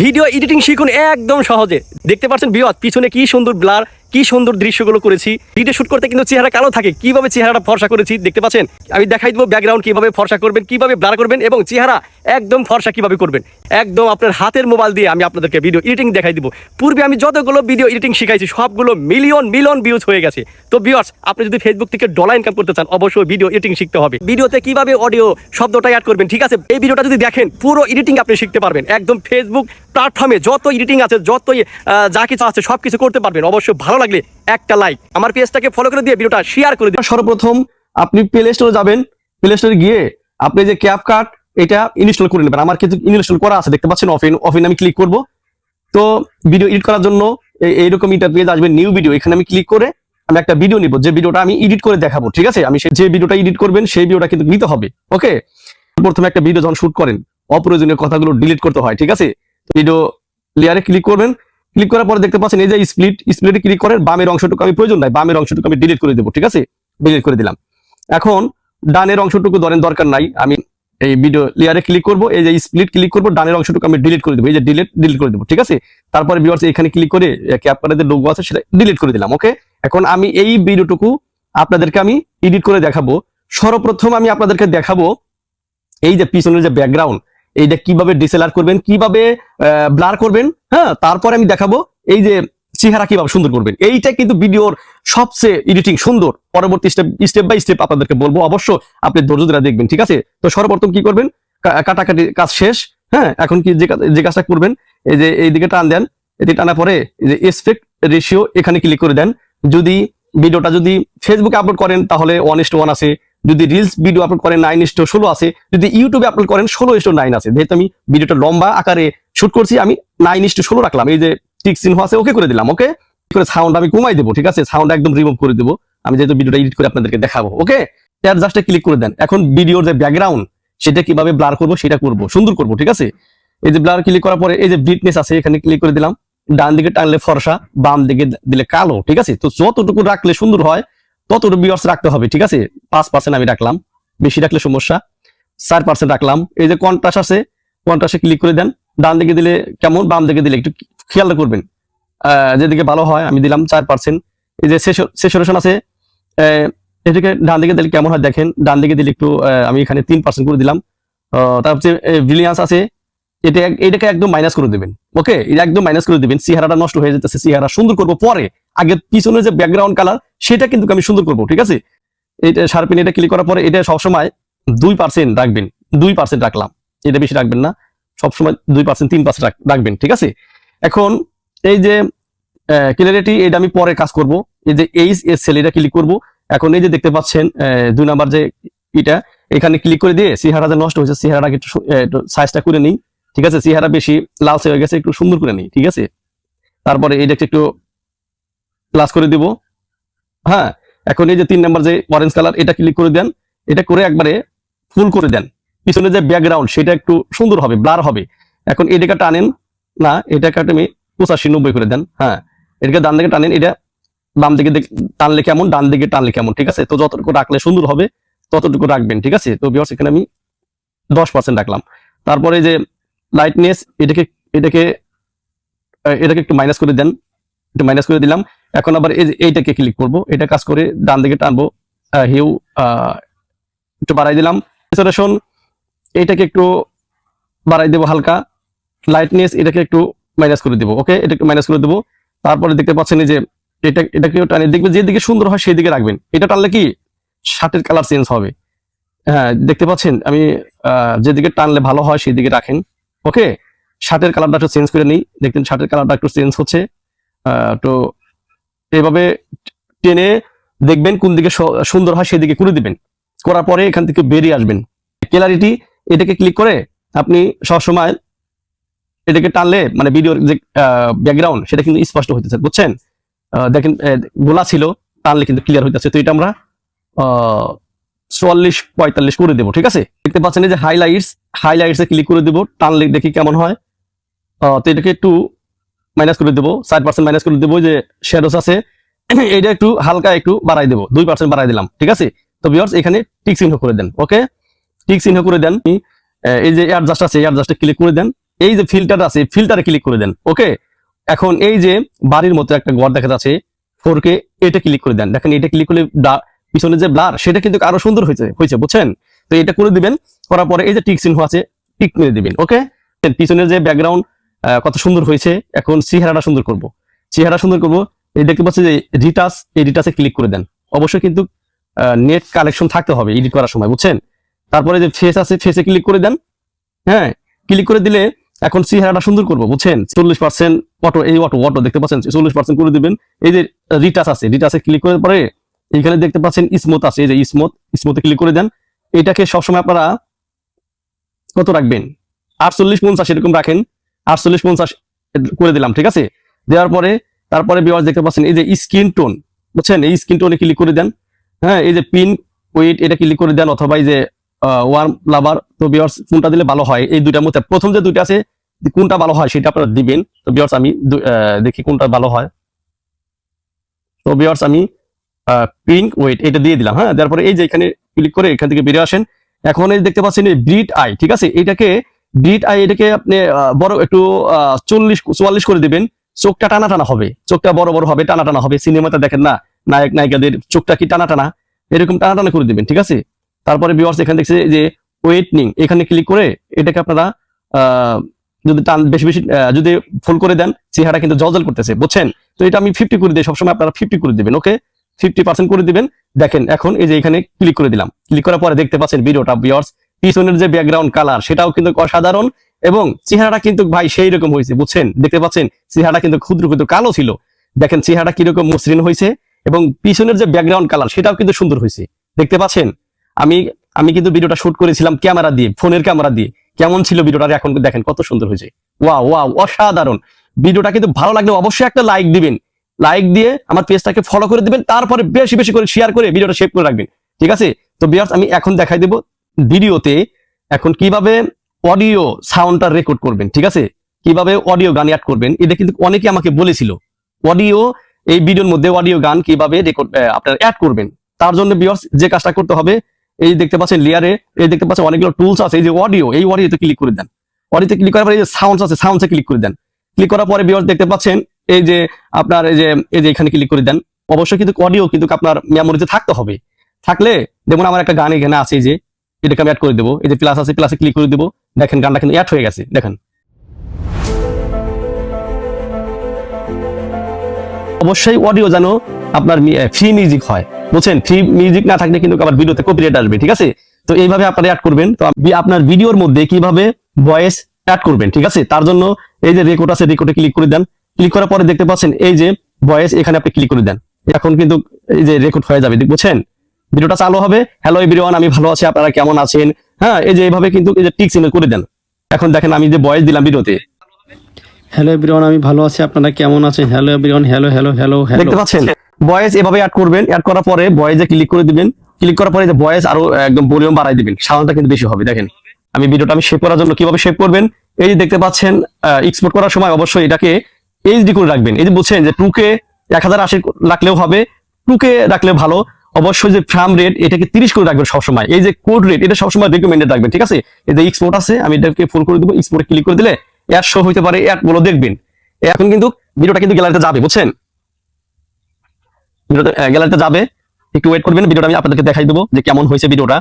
Video editing শিখুন একদম সহজে। দেখতে পাচ্ছেন বিয়ত পিছনে কি সুন্দর ব্লার কি সুন্দর দৃশ্যগুলো করেছি। ভিডিও শুট করতে কিন্তু চেহারা কালো থাকে। কীভাবে চেহারাটা ফর্সা করেছি দেখতে পাচ্ছেন? আমি দেখাই দেবো ব্যাকগ্রাউন্ড কীভাবে ফর্সা করবেন কীভাবে ব্লার করবেন এবং চেহারা একদম ফর্সা কীভাবে করবেন। একদম আপনার হাতের মোবাইল দিয়ে আমি আপনাদেরকে ভিডিও এডিটিং দেখাই দিব। পূর্বে আমি যতগুলো ভিডিও এডিটিং শিখাইছি সবগুলো মিলিয়ন মিলিয়ন ভিউজ হয়ে গেছে। তো ভিউয়ার্স আপনি যদি ফেসবুক থেকে ডলার ইনকাম করতে চান অবশ্যই ভিডিও এডিটিং শিখতে হবে। ভিডিওতে কীভাবে অডিও শব্দটা অ্যাড করবেন ঠিক আছে? এই ভিডিওটা যদি দেখেন পুরো এডিটিং আপনি শিখতে পারবেন। একদম ফেসবুক প্ল্যাটফর্মে যত এডিটিং আছে আহ, যা কিছু আছে সব কিছু করতে পারবেন। অবশ্যই ভালো লাগলে একটা লাইক আমার পেজটাকে ফলো করে দিয়ে ভিডিওটা শেয়ার করে দিন সর্বপ্রথম আপনি প্লে স্টোরে যাবেন। প্লে স্টোরে গিয়ে আপনি যে ক্যাপ কার্ড এটা ইনস্টল করে নেবেন। আমার কিন্তু ইনস্টল করা আছে, দেখতে পাচ্ছেন অফিন অফিন আমি ক্লিক করব। তো ভিডিও এডিট করার জন্য এই- এইরকম ইন্টারফেস আসবে নিউ ভিডিও এখানে আমি ক্লিক করে আমি একটা ভিডিও নিব, যে ভিডিওটা আমি এডিট করে দেখাবো, ঠিক আছে? আমি যে ভিডিওটা এডিট করবেন, সেই ভিডিওটা কিন্তু নিতে হবে ওকে প্রথমে একটা ভিডিও যখন শুট করেন, অপ্রয়োজনীয় কথাগুলো ডিলিট করতে হয়, ঠিক আছে? ভিডিও লেয়ারে ক্লিক করবেন ক্লিক করার পরে দেখতে পাচ্ছেন, এই যে স্প্লিট স্প্লিটে ক্লিক করেন, বামের অংশটুকু আমি প্রয়োজন নাই, বামের অংশটুকু আমি ডিলিট করে দেবো, ঠিক আছে? ডিলিট করে দিলাম। এখন ডানের অংশটুকু ধরেন, দরকার নাই, আমি এই ভিডিও লেয়ারে ক্লিক করব, এই যে স্প্লিট ক্লিক করব, ডানের অংশটুকু আমি ডিলিট করে দেবো, এই যে ডিলিট ডিলিট করে দেবো, ঠিক আছে? তারপরে ভিউয়ার্স এখানে ক্লিক করে ক্যাপকারের যে লোগো আছে, সেটা ডিলিট করে দিলাম ওকে এখন আমি এই ভিডিওটুকু আপনাদেরকে আমি এডিট করে দেখাবো। সর্বপ্রথম আমি আপনাদেরকে দেখাবো এই যে পিছনের যে ব্যাকগ্রাউন্ড এইটা কীভাবে ডিসেলার করবেন, কীভাবে ব্লার করবেন হ্যাঁ? তারপরে আমি দেখাবো এই যে চেহারা কীভাবে সুন্দর করবেন। এইটা কিন্তু ভিডিওর সবচেয়ে এডিটিং সুন্দর। পরবর্তী স্টেপ স্টেপ বাই স্টেপ আপনাদেরকে বলব। অবশ্য আপনি ধৈর্য ধরে দেখবেন, ঠিক আছে? তো সর্বপ্রথম কি করবেন? কাটাকাটি কাজ শেষ হ্যাঁ? এখন কি যে কাজটা করবেন, এই যে এইদিকে টান দেন, এটি টানা পরে এই যে এসপেক্ট রেশিও এখানে ক্লিক করে দেন। যদি ভিডিওটা যদি ফেসবুকে আপলোড করেন, তাহলে ওয়ান ইস্ট ওয়ান আছে। যদি রিলস ভিডিও আপলোড করেন নাইন ইস্ট ষোলো আছে, যদি ইউটিউবে আপলোড করেন ষোলো ইস্ট নাইন আছে, যেহেতু আমি ভিডিওটা লম্বা আকারে শুট করছি, আমি নাইন ইস্ট ষোলো রাখলাম, এই যে টিক চিহ্ন আছে ওকে করে দিলাম ওকে করে সাউন্ড আমি কমাই দেবো, ঠিক আছে? সাউন্ড একদম রিমুভ করে দেবো, আমি যেহেতু ভিডিওটা এডিট করে আপনাদেরকে দেখাবো ওকে এর জাস্টে ক্লিক করে দেন। এখন ভিডিওর যে ব্যাকগ্রাউন্ড সেটা কীভাবে ব্লার করব, সেটা করব, সুন্দর করব, ঠিক আছে? এই যে ব্লার ক্লিক করার পরে এই যে ব্রিটনেস আছে, এখানে ক্লিক করে দিলাম। ডান দিকে টানলে ফর্সা বাম দিকে দিলে কালো, ঠিক আছে? তো যতটুকু রাখলে সুন্দর হয় ততটুকু বিয়ার্স রাখতে হবে, ঠিক আছে? পাঁচ পার্সেন্ট আমি রাখলাম, বেশি রাখলে সমস্যা। চার পার্সেন্ট রাখলাম। এই যে কন্ট্রাস্ট আছে কন্ট্রাস্টে ক্লিক করে দেন। ডান দিকে দিলে কেমন, বাম দিকে দিলে একটু খেয়াল করবেন। যেদিকে ভালো হয়, আমি দিলাম চার পার্সেন্ট এই যে সেশন আছে এদিকে ডান দিকে দিলে কেমন হয় দেখেন। ডান দিকে দিলে একটু আমি এখানে তিন পার্সেন্ট করে দিলাম। তারপর ব্রিলিয়ান্স আছে এটা এটাকে একদম মাইনাস করে দিবেন ওকে এটা একদম মাইনাস করে দিবেন, চেহারাটা নষ্ট হয়ে যেতেছে, চেহারা সুন্দর করব পরে। আগে পিছনে যে ব্যাকগ্রাউন্ড কালার সেটা কিন্তু আমি সুন্দর করব, ঠিক আছে? এটা এটা ক্লিক করার পরে এটা সবসময় দুই পার্সেন্ট রাখবেন, দুই পার্সেন্ট রাখলাম। এটা বেশি রাখবেন না, সবসময় দুই পার্সেন্ট তিন পার্সেন্ট রাখবেন, ঠিক আছে? এখন এই যে ক্লিয়ারিটি এটা আমি পরে কাজ করব। এই যে এইচ এস সেল এটা ক্লিক করব। এখন এই যে দেখতে পাচ্ছেন দুই নাম্বার যে এটা, এখানে ক্লিক করে দিয়ে চেহারা যে নষ্ট হয়েছে একটু সাইজটা করে নিই। ঠিক আছে? চেহারা বেশি লালচে হয়ে গেছে, একটু সুন্দর করে নিই, ঠিক আছে? তারপরে এইটাকে একটু প্লাস করে দিব। হ্যাঁ এখন এই যে তিন নাম্বার যে অরেঞ্জ কালার এটা ক্লিক করে দেন। এটা করে একবারে ফুল করে দেন। পিছনে যে ব্যাকগ্রাউন্ড সেটা একটু সুন্দর হবে ব্লার হবে। এখন এটাকে টানেন। না, এটাকে তুমি পঁচাশি নব্বই করে দেন। হ্যাঁ এটাকে ডান দিকে টানেন, এটা বাম দিকে টানলে কেমন, ডান দিকে টানলে কেমন, ঠিক আছে? তো যতটুকু রাখলে সুন্দর হবে, ততটুকু রাখবেন, ঠিক আছে? তো বিয়ার্স এখানে আমি দশ পার্সেন্ট রাখলাম। তারপরে যে লাইটনেস এটাকে এটাকে এটাকে একটু মাইনাস করে দেন। একটু মাইনাস করে দিলাম। এখন আবার এই এইটাকে ক্লিক করব। এটা কাজ করে ডান দিকে টানবো। হিউ একটু বাড়াই দিলাম। রেসোলেশন এইটাকে একটু বাড়াই দেবো হালকা। লাইটনেস এটাকে একটু মাইনাস করে দেবো। ওকে এটাকে মাইনাস করে দেবো। তারপরে দেখতে পাচ্ছেন যে এটা, এটাকেও টানে। দেখবেন যেদিকে সুন্দর হয় সেই দিকে রাখবেন। এটা টানলে কি? শার্টের কালার চেঞ্জ হবে। হ্যাঁ দেখতে পাচ্ছেন? আমি যেদিকে টানলে ভালো হয় সেই দিকে রাখেন। ওকে শার্টের কালারটা একটু চেঞ্জ করে নিই। দেখতেন শার্টের কালারটা একটু চেঞ্জ হচ্ছে। তো এভাবে টেনে দেখবেন কোন দিকে সুন্দর হয় সেদিকে করে দিবেন। করার পরে এখান থেকে বেরিয়ে আসবেন। ক্লারিটি এটাকে ক্লিক করে আপনি সবসময় এটাকে টানলে মানে ভিডিওর যে ব্যাকগ্রাউন্ড সেটা কিন্তু স্পষ্ট হইতেছে, বুঝছেন? দেখেন গোলা ছিল, টানলে কিন্তু ক্লিয়ার হইতেছে। তো এটা আমরা চুয়াল্লিশ পঁয়তাল্লিশ করে দেবো, ঠিক আছে? দেখতে পাচ্ছেন যে হাইলাইটস হাইলাইটস ক্লিক করে দেবো টানলে দেখি কেমন হয়। তো এটাকে একটু মাইনাস করে দেবো সাত পার্সেন্ট মাইনাস করে দেবো যে শেডোস আছে এটা একটু হালকা একটু বাড়াই দেবো, দুই পার্সেন্ট বাড়াই দিলাম, ঠিক আছে? তো বিয়ার্স এখানে টিক চিহ্ন করে দেন ওকে টিক চিহ্ন করে দেন এই যে এয়ার জাস্ট আছে এয়ার জাস্টে ক্লিক করে দেন, এই যে ফিল্টার আছে ফিল্টারে ক্লিক করে দেন ওকে এখন এই যে বাড়ির মতো একটা ঘর দেখা যাচ্ছে ফোর কে এটা ক্লিক করে দেন, দেখেন এটা ক্লিক করলে পিছনে যে ব্লার সেটা কিন্তু আরও সুন্দর হয়েছে হয়েছে, বুঝছেন? তো এটা করে দিবেন করার পরে এই যে টিক চিহ্ন আছে টিক মেরে দিবেন ওকে পিছনের যে ব্যাকগ্রাউন্ড কত সুন্দর হয়েছে, এখন চেহারাটা সুন্দর করব। চেহারা সুন্দর করব, এই দেখতে পাচ্ছি যে রিটাস এই রিটাসে ক্লিক করে দেন। অবশ্যই কিন্তু নেট কালেকশন থাকতে হবে এডিট করার সময়, বুঝছেন? তারপরে যে ফেস আছে ফেসে ক্লিক করে দেন। হ্যাঁ ক্লিক করে দিলে এখন চেহারাটা সুন্দর করব, বুঝছেন? চল্লিশ পার্সেন্ট অটো এই অটো অটো দেখতে পাচ্ছেন? চল্লিশ পার্সেন্ট করে দিবেন। এই যে রিটাস আছে রিটাসে ক্লিক করার পরে, এখানে দেখতে পাচ্ছেন স্মুথ আছে, এই যে স্মুথ স্মুথে ক্লিক করে দেন। এটাকে সবসময় আপনারা কত রাখবেন? আটচল্লিশ পঞ্চাশ এরকম রাখেন। আটচল্লিশ পঞ্চাশ করে দিলাম, ঠিক আছে? দেওয়ার পরে তারপরে বিওয়াজ দেখতে পাচ্ছেন, এই যে স্কিন টোন, বুঝছেন? এই স্কিন টোনে ক্লিক করে দেন। হ্যাঁ এই যে পিন ওয়েট এটা ক্লিক করে দেন অথবা এই যে ওয়ার্ম লাভার তো বিয়ার্স কোনটা দিলে ভালো হয়? এই দুইটার মধ্যে প্রথম যে দুইটা আছে, কোনটা ভালো হয় সেটা আপনারা দিবেন। তো বিয়ার্স আমি দেখি কোনটা ভালো হয়। তো বিয়ার্স আমি পিঙ্ক ওয়েট এটা দিয়ে দিলাম হ্যাঁ? তারপরে এই যে এখানে ক্লিক করে এখান থেকে বেরিয়ে আসেন। এখন এই দেখতে পাচ্ছেন এই ব্রিড আই, ঠিক আছে? এটাকে ব্রিড আই, এটাকে আপনি বড় একটু চল্লিশ, চুয়াল্লিশ করে দিবেন, চোখটা টানা টানা হবে। চোখটা বড় বড় হবে টানা টানা হবে। সিনেমাতে দেখেন না, নায়ক, নায়িকাদের চোখটা কি টানা টানা এরকম টানা টানা করে দিবেন, ঠিক আছে? তারপরে ভিউয়ার্স এখানে দেখছে যে ওয়েটনিং এখানে ক্লিক করে এটাকে আপনারা যদি টান, বেশি বেশি যদি ফুল করে দেন, চেহারা কিন্তু জলজল করতেছে, বুঝছেন? তো এটা আমি ফিফটি করে দিই, সবসময় আপনারা ফিফটি করে দিবেন ওকে ফিফটি পার্সেন্ট করে দিবেন। দেখেন, এখন এই যে এখানে ক্লিক করে দিলাম। ক্লিক করার পরে দেখতে পাচ্ছেন ভিডিওটা ভিউয়ার্স পিছনের যে ব্যাকগ্রাউন্ড কালার সেটাও কিন্তু অসাধারণ এবং চেহারাটা কিন্তু ভাই সেই রকম হয়েছে, বুঝছেন? দেখতে পাচ্ছেন, চেহারাটা কিন্তু ক্ষুদ্র ক্ষুদ্র কালো ছিল। দেখেন, চেহারাটা কীরকম মসৃণ হয়েছে এবং পিছনের যে ব্যাকগ্রাউন্ড কালার সেটাও কিন্তু সুন্দর হয়েছে। দেখতে পাচ্ছেন? আমি আমি কিন্তু ভিডিওটা শুট করেছিলাম ক্যামেরা দিয়ে ফোনের ক্যামেরা দিয়ে। কেমন ছিল ভিডিওটা এখন দেখেন কত সুন্দর হয়েছে। ওয়া ওয়া অসাধারণ। ভিডিওটা কিন্তু ভালো লাগলে অবশ্যই একটা লাইক দিবেন। লাইক দিয়ে আমার পেজটাকে ফলো করে দিবেন, তারপরে বেশি বেশি করে শেয়ার করে ভিডিওটা সেভ করে রাখবেন, ঠিক আছে? তো বিয়ার্স আমি এখন দেখাই দেব ভিডিওতে এখন কীভাবে অডিও সাউন্ডটা রেকর্ড করবেন, ঠিক আছে? কীভাবে অডিও গান অ্যাড করবেন, এটা কিন্তু অনেকে আমাকে বলেছিল অডিও এই ভিডিওর মধ্যে অডিও গান কীভাবে রেকর্ড আপনার অ্যাড করবেন, তার জন্য বিয়ার্স যে কাজটা করতে হবে, এই দেখতে পাচ্ছেন লেয়ারে এই দেখতে পাচ্ছেন অনেকগুলো টুলস আছে, এই যে অডিও এই অডিওতে ক্লিক করে দেন অডিওতে ক্লিক করার পরে এই যে সাউন্ডস আছে সাউন্ডসে ক্লিক করে দেন ক্লিক করার পরে বিয়ার্স দেখতে পাচ্ছেন এই যে আপনার এই যে এই যে এখানে ক্লিক করে দেন, অবশ্যই কিন্তু অডিও কিন্তু আপনার মেমোরিতে থাকতে হবে। থাকলে দেখুন আমার একটা গান এখানে আছে যে, এটাকে আমি অ্যাড করে দেবো। এই যে প্লাস আছে প্লাসে ক্লিক করে দেবো। দেখেন গানটা কিন্তু অ্যাড হয়ে গেছে, দেখেন। অবশ্যই অডিও যেন আপনার ফ্রি মিউজিক হয়। বুঝছেন? ফ্রি মিউজিক না থাকলে কিন্তু আবার ভিডিওতে কপিরাইট আসবে, ঠিক আছে? তো এইভাবে আপনারা অ্যাড করবেন। তো আপনার ভিডিওর মধ্যে কীভাবে ভয়েস অ্যাড করবেন, ঠিক আছে? তার জন্য এই যে রেকর্ড আছে রেকর্ডে ক্লিক করে দেন। ক্লিক করার পরে দেখতে পাচ্ছেন এই যে ভয়েস এখানে আপনি ক্লিক করে দেন। এখন কিন্তু এই যে রেকর্ড হয়ে যাবে বুঝছেন? ভিডিওটা চালু হবে। হ্যালো এভরিওয়ান আমি ভালো আছি আপনারা কেমন আছেন? হ্যাঁ এই যে এইভাবে কিন্তু এই যে টিক চিহ্ন করে দেন। এখন দেখেন আমি যে ভয়েস দিলাম ভিডিওতে। হ্যালো এভরিওয়ান আমি ভালো আছি আপনারা কেমন আছেন? Hello everyone hello hello hello hello দেখতে পাচ্ছেন? ভয়েস এভাবে অ্যাড করবেন অ্যাড করার পরে ভয়েসে ক্লিক করে দিবেন। ক্লিক করার পরে যে ভয়েস আরও একদম ভলিউম বাড়াই দিবেন। সাউন্ডটা কিন্তু বেশি হবে দেখেন। আমি ভিডিওটা আমি শেপ করার জন্য কীভাবে শেপ করবেন? এই যে দেখতে পাচ্ছেন এক্সপোর্ট করার সময় অবশ্যই এটাকে এইচডি করে রাখবেন। এই যে বুঝছেন যে টুকে এক হাজার আশি রাখলেও হবে। টুকে রাখলেও ভালো। অবশ্যই যে ফ্রাম রেট এটাকে তিরিশ করে রাখবেন সবসময়। এই যে কোড রেট এটা সবসময় রেকমেন্ডেড রাখবেন, ঠিক আছে? এই যে এক্সপোর্ট আছে, আমি এটাকে ফুল করে দেবো। এক্সপোর্টে ক্লিক করে দিলে অ্যাড শো হইতে পারে অ্যাডগুলো দেখবেন। এখন কিন্তু ভিডিওটা কিন্তু গ্যালারিতে যাবে, বুঝছেন? ভিডিওটা গ্যালারিতে যাবে। একটু ওয়েট করবেন, ভিডিওটা আমি আপনাদেরকে দেখাই দেবো যে কেমন হয়েছে ভিডিওটা।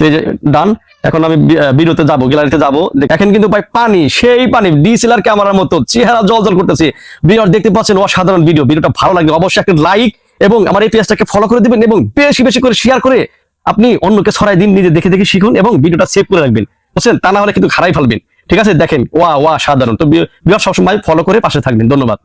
তো ডান এখন আমি বি- আহ, ভিডিওতে যাব গ্যালারিতে যাব। দেখেন কিন্তু ভাই পানি সেই পানি ক্যামেরার মতো চেহারা জল জল করতেছে। ভিডিও দেখতে পাচ্ছেন অসাধারণ ভিডিও ভিডিওটা ভালো লাগবে অবশ্যই একটা লাইক এবং আমার এই পেজটাকে ফলো করে দিবেন এবং বেশি বেশি করে শেয়ার করে আপনি অন্যকে ছড়াই দিন নিজে দেখে দেখে শিখুন এবং ভিডিওটা সেভ করে রাখবেন। বুঝছেন? তা না হলে কিন্তু খারাই ফেলবেন। ঠিক আছে? দেখেন ওয়া ওয়া সাধারণ। তো সবসময় ফলো করে পাশে থাকবেন। ধন্যবাদ।